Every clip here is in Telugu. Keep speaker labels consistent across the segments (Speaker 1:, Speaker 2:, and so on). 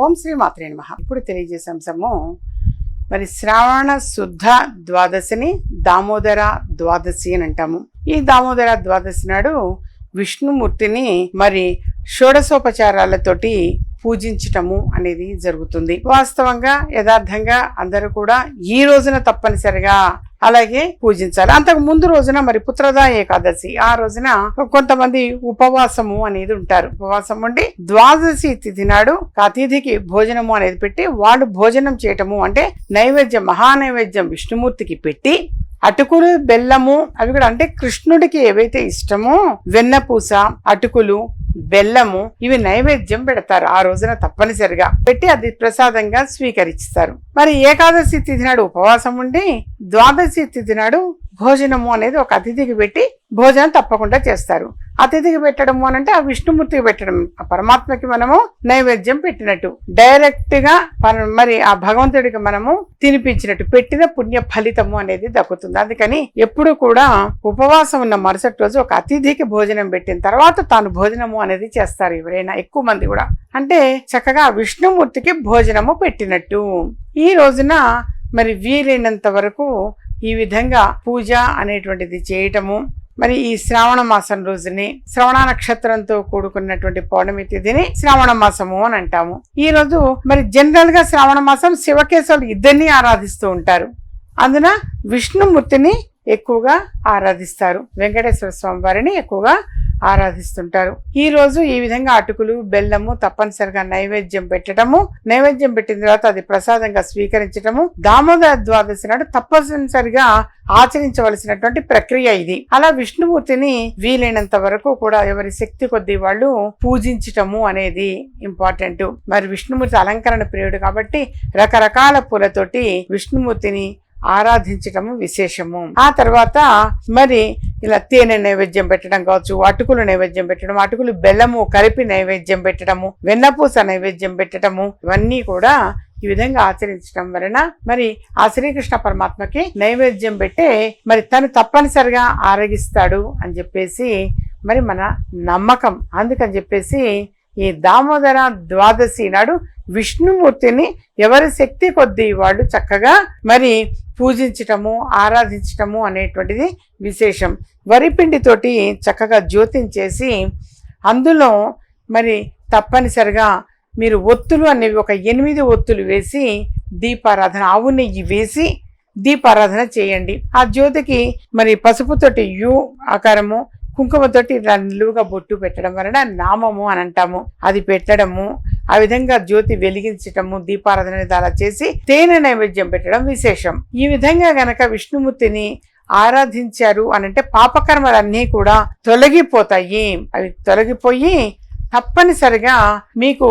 Speaker 1: ఓం శ్రీ మాత్రే నమ. ఇప్పుడు తెలియజేసే అంశము మరి శ్రావణ శుద్ధ ద్వాదశిని దామోదర ద్వాదశి అని అంటాము. ఈ దామోదర ద్వాదశి నాడు విష్ణుమూర్తిని మరి షోడశోపచారాలతోటి పూజించటము అనేది జరుగుతుంది. వాస్తవంగా యథార్థంగా అందరూ కూడా ఈ రోజున తప్పనిసరిగా అలాగే పూజించాలి. అంతకు ముందు రోజున మరి పుత్రదా ఏకాదశి ఆ రోజున కొంతమంది ఉపవాసము అనేది ఉంటారు. ఉపవాసం ఉండి ద్వాదశి తిథి నాడు అతిథికి భోజనము అనేది పెట్టి వాళ్ళు భోజనం చేయటము అంటే నైవేద్యం మహానైవేద్యం విష్ణుమూర్తికి పెట్టి అటుకులు బెల్లము అవి కూడా అంటే కృష్ణుడికి ఏవైతే ఇష్టమో వెన్నపూస అటుకులు బెల్లము ఇవి నైవేద్యం పెడతారు. ఆ రోజున తప్పనిసరిగా పెట్టి అది ప్రసాదంగా స్వీకరిస్తారు. మరి ఏకాదశి తిథి నాడు ఉపవాసం ఉండి ద్వాదశి తిథి నాడు భోజనము అనేది ఒక అతిథికి పెట్టి భోజనం తప్పకుండా చేస్తారు. అతిథికి పెట్టడము అని అంటే ఆ విష్ణుమూర్తికి పెట్టడం. ఆ పరమాత్మకి మనము నైవేద్యం పెట్టినట్టు. డైరెక్ట్గా మరి ఆ భగవంతుడికి మనము తినిపించినట్టు. పెట్టిన పుణ్య ఫలితము అనేది దక్కుతుంది. అందుకని ఎప్పుడు కూడా ఉపవాసం ఉన్న మరుసటి రోజు ఒక అతిథికి భోజనం పెట్టిన తర్వాత తాను భోజనము అనేది చేస్తారు ఎవరైనా ఎక్కువ మంది కూడా. అంటే చక్కగా విష్ణుమూర్తికి భోజనము పెట్టినట్టు. ఈ రోజున మరి వీలైనంత వరకు ఈ విధంగా పూజ అనేటువంటిది చేయటము మరి ఈ శ్రావణ మాసం రోజుని శ్రవణ నక్షత్రంతో కూడుకున్నటువంటి పౌర్ణమి తిథిని శ్రావణ మాసము అని అంటాము. ఈ రోజు మరి జనరల్గా శ్రావణ మాసం శివకేశవులు ఇద్దరిని ఆరాధిస్తూ ఉంటారు. అందున విష్ణుమూర్తిని ఎక్కువగా ఆరాధిస్తారు. వెంకటేశ్వర స్వామి వారిని ఎక్కువగా ఆరాధిస్తుంటారు. ఈ రోజు ఈ విధంగా అటుకులు బెల్లము తప్పనిసరిగా నైవేద్యం పెట్టడము నైవేద్యం పెట్టిన తర్వాత అది ప్రసాదంగా స్వీకరించడము దామోదర ద్వాదశి నాడు తప్పనిసరిగా ఆచరించవలసినటువంటి ప్రక్రియ ఇది. అలా విష్ణుమూర్తిని వీలైనంత వరకు కూడా ఎవరి శక్తి కొద్దీ వాళ్ళు పూజించటము అనేది ఇంపార్టెంట్. మరి విష్ణుమూర్తి అలంకరణ ప్రియుడు కాబట్టి రకరకాల పూలతోటి విష్ణుమూర్తిని ఆరాధించటము విశేషము. ఆ తర్వాత మరి ఇలా తేనె నైవేద్యం పెట్టడం కావచ్చు అటుకులు నైవేద్యం పెట్టడం అటుకులు బెల్లము కలిపి నైవేద్యం పెట్టడము వెన్నపూస నైవేద్యం పెట్టడము ఇవన్నీ కూడా ఈ విధంగా ఆచరించడం వలన మరి ఆ శ్రీకృష్ణ పరమాత్మకి నైవేద్యం పెట్టే మరి తను తప్పనిసరిగా ఆరగిస్తాడు అని చెప్పేసి మరి మన నమ్మకం. అందుకని చెప్పేసి ఈ దామోదర ద్వాదశి నాడు విష్ణుమూర్తిని ఎవరి శక్తి కొద్దీ వాళ్ళు చక్కగా మరి పూజించటము ఆరాధించటము అనేటువంటిది విశేషం. వరిపిండితోటి చక్కగా జ్యోతించేసి అందులో మరి తప్పనిసరిగా మీరు ఒత్తులు అనేవి ఒక ఎనిమిది ఒత్తులు వేసి దీపారాధన ఆవు నెయ్యి వేసి దీపారాధన చేయండి. ఆ జ్యోతికి మరి పసుపుతోటి యు ఆకారము కుంకుమతోటి ఇలా నిలువుగా బొట్టు పెట్టడం వలన నామము అని అంటాము. అది పెట్టడము ఆ విధంగా జ్యోతి వెలిగించటము దీపారాధన అలా చేసి తేనె నైవేద్యం పెట్టడం విశేషం. ఈ విధంగా గనక విష్ణుమూర్తిని ఆరాధించారు అని అంటే పాపకర్మలన్నీ కూడా తొలగిపోతాయి. అవి తొలగిపోయి తప్పనిసరిగా మీకు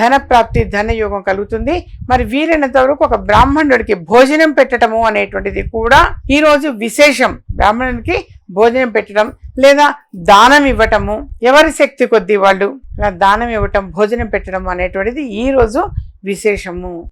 Speaker 1: ధన ప్రాప్తి ధనయోగం కలుగుతుంది. మరి వీలైనంత వరకు ఒక బ్రాహ్మణుడికి భోజనం పెట్టడము అనేటువంటిది కూడా ఈరోజు విశేషం. బ్రాహ్మణుడికి భోజనం పెట్టడం లేదా దానం ఇవ్వటము ఎవరి శక్తి కొద్దీ వాళ్ళు ఇలా దానం ఇవ్వటం భోజనం పెట్టడం అనేటువంటిది ఈ రోజు విశేషము.